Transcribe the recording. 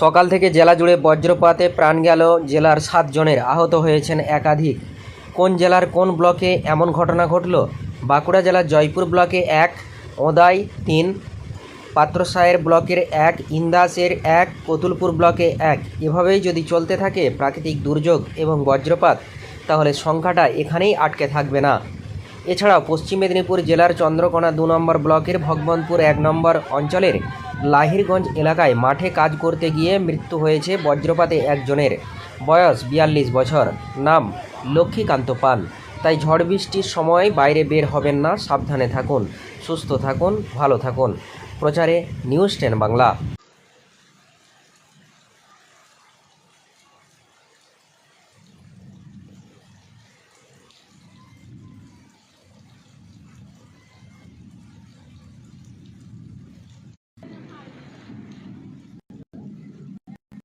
সকাল থেকে জেলা জুড়ে বজ্রপাতে প্রাণ গেল জেলার সাতজনের। আহত হয়েছেন একাধিক। কোন জেলার কোন ব্লকে এমন ঘটনা ঘটল? বাঁকুড়া জেলার জয়পুর ব্লকে এক, ওদাই তিন পাত্রসায়ের ব্লকের এক, ইন্দাসের এক, কতুলপুর ব্লকে এক। এভাবেই যদি চলতে থাকে প্রাকৃতিক দুর্যোগ এবং বজ্রপাত, তাহলে সংখ্যাটা এখানেই আটকে থাকবে না। এছাড়াও পশ্চিম মেদিনীপুর জেলার চন্দ্রকোনা দু নম্বর ব্লকের ভগবন্তপুর এক নম্বর অঞ্চলের লাহিরগঞ্জ এলাকায় মাঠে কাজ করতে গিয়ে মৃত্যু হয়েছে বজ্রপাতে একজনের। বয়স বিয়াল্লিশ বছর। নাম লক্ষ্মীকান্ত পাল। তাই ঝড় বৃষ্টির সময় বাইরে বের হবেন না, সাবধানে থাকুন, সুস্থ থাকুন, ভালো থাকুন। প্রচারে নিউজ টেন বাংলা।